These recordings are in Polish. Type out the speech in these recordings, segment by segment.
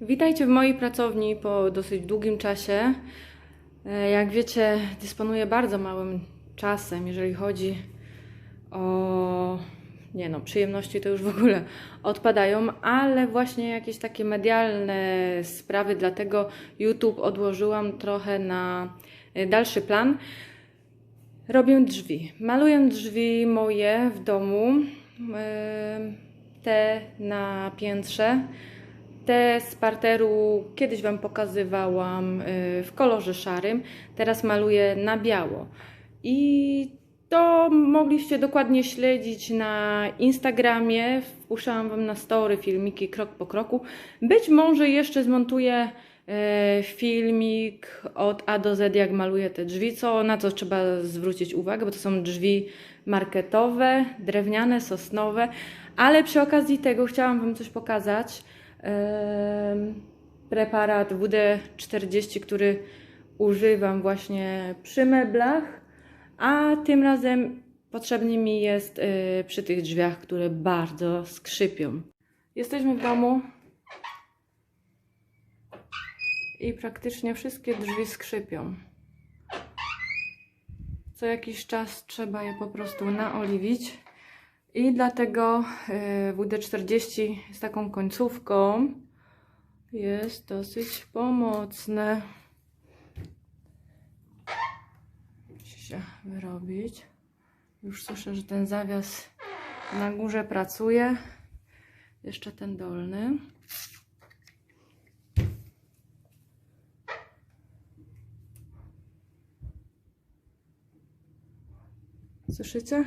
Witajcie w mojej pracowni po dosyć długim czasie. E, Jak wiecie, dysponuję bardzo małym czasem, jeżeli chodzi o. Nie no, przyjemności to już w ogóle odpadają, ale właśnie jakieś takie medialne sprawy, dlatego YouTube odłożyłam trochę na e, dalszy plan. Robię drzwi. Maluję drzwi moje w domu. e, Te na piętrze. Te z parteru kiedyś Wam pokazywałam y, w kolorze szarym, teraz maluję na biało. I to mogliście dokładnie śledzić na Instagramie. Wpuszczałam Wam na story filmiki krok po kroku. Być może jeszcze zmontuję y, filmik od A do Z, jak maluję te drzwi, co, na co trzeba zwrócić uwagę, bo to są drzwi marketowe, drewniane, sosnowe. Ale przy okazji tego chciałam Wam coś pokazać preparat WD-40, który używam właśnie przy meblach, a tym razem potrzebny mi jest y, przy tych drzwiach, które bardzo skrzypią. Jesteśmy w domu i praktycznie wszystkie drzwi skrzypią. Co jakiś czas trzeba je po prostu naoliwić. I dlatego y, WD-40 z taką końcówką jest dosyć pomocne. Musi się wyrobić. Już słyszę, że ten zawias na górze pracuje. Jeszcze ten dolny. Słyszycie?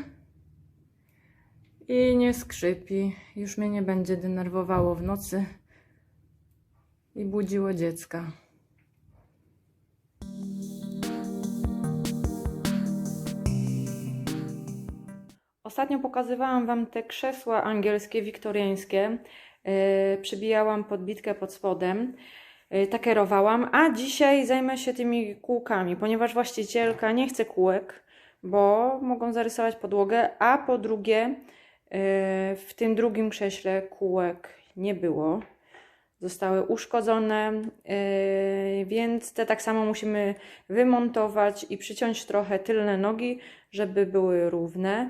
Nie skrzypi. Już mnie nie będzie denerwowało w nocy i budziło dziecka. Ostatnio pokazywałam Wam te krzesła angielskie, wiktoriańskie. Yy, przybijałam podbitkę pod spodem. Yy, takerowałam, a dzisiaj zajmę się tymi kółkami, ponieważ właścicielka nie chce kółek, bo mogą zarysować podłogę, a po drugie w tym drugim krześle kółek nie było. Zostały uszkodzone, yy, więc te tak samo musimy wymontować i przyciąć trochę tylne nogi, żeby były równe.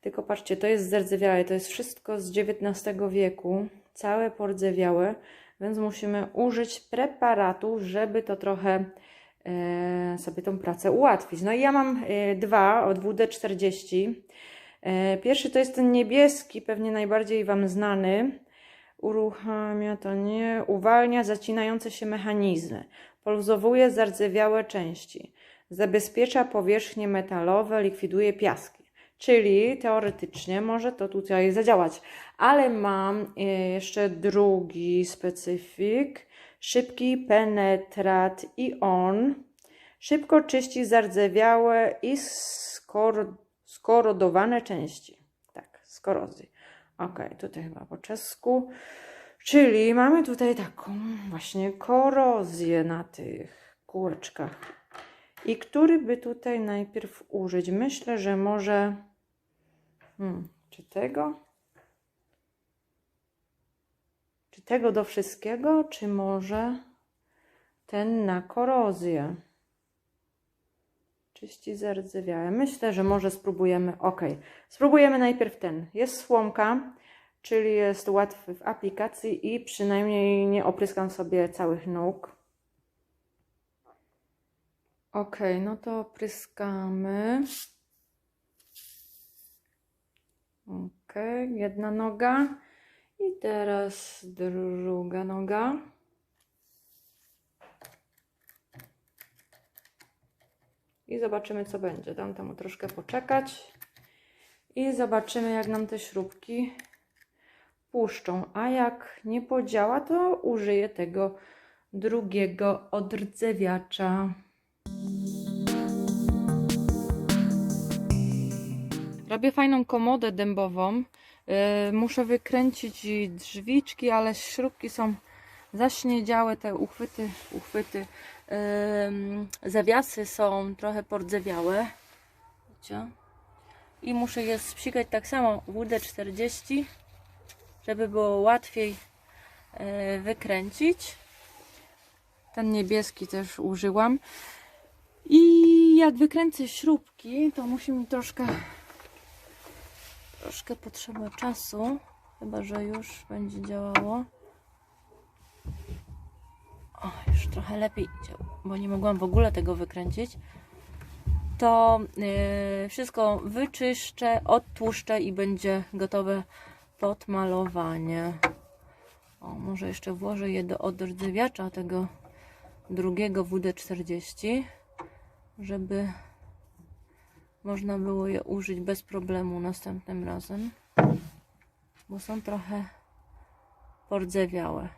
Tylko patrzcie, to jest zardzewiałe, to jest wszystko z XIX wieku, całe pordzewiałe, więc musimy użyć preparatu, żeby to trochę e, sobie tą pracę ułatwić. No i ja mam e, dwa od WD-40. E, pierwszy to jest ten niebieski, pewnie najbardziej Wam znany. Uruchamia to nie, uwalnia zacinające się mechanizmy, poluzowuje zardzewiałe części, zabezpiecza powierzchnie metalowe, likwiduje piaski. Czyli teoretycznie może to tutaj zadziałać. Ale mam e, jeszcze drugi specyfik. Szybki penetrat i on. Szybko czyści zardzewiałe i skor skorodowane części. Tak, z korozji. Ok, tutaj chyba po czesku. Czyli mamy tutaj taką właśnie korozję na tych kółeczkach. I który by tutaj najpierw użyć? Myślę, że może. Hmm, czy tego? Czy tego do wszystkiego, czy może ten na korozję? Czyści zardzewiałe. Myślę, że może spróbujemy. Ok, spróbujemy najpierw ten. Jest słomka, czyli jest łatwy w aplikacji i przynajmniej nie opryskam sobie całych nóg. Ok, no to opryskamy. Ok, jedna noga. I teraz druga noga. I zobaczymy, co będzie. Dam temu troszkę poczekać. I zobaczymy, jak nam te śrubki puszczą. A jak nie podziała, to użyję tego drugiego odrdzewiacza. Robię fajną komodę dębową. Yy, muszę wykręcić drzwiczki, ale śrubki są zaśniedziałe, te uchwyty, uchwyty, yy, zawiasy są trochę pordzewiałe. I muszę je spsikać tak samo WD-40, żeby było łatwiej yy, wykręcić. Ten niebieski też użyłam. I jak wykręcę śrubki, to musi mi troszkę troszkę potrzeba czasu. Chyba, że już będzie działało. O, już trochę lepiej idzie, bo nie mogłam w ogóle tego wykręcić. To yy, wszystko wyczyszczę, odtłuszczę i będzie gotowe pod malowanie. O, może jeszcze włożę je do odrdzewiacza tego drugiego WD-40, żeby można było je użyć bez problemu następnym razem, bo są trochę pordzewiałe.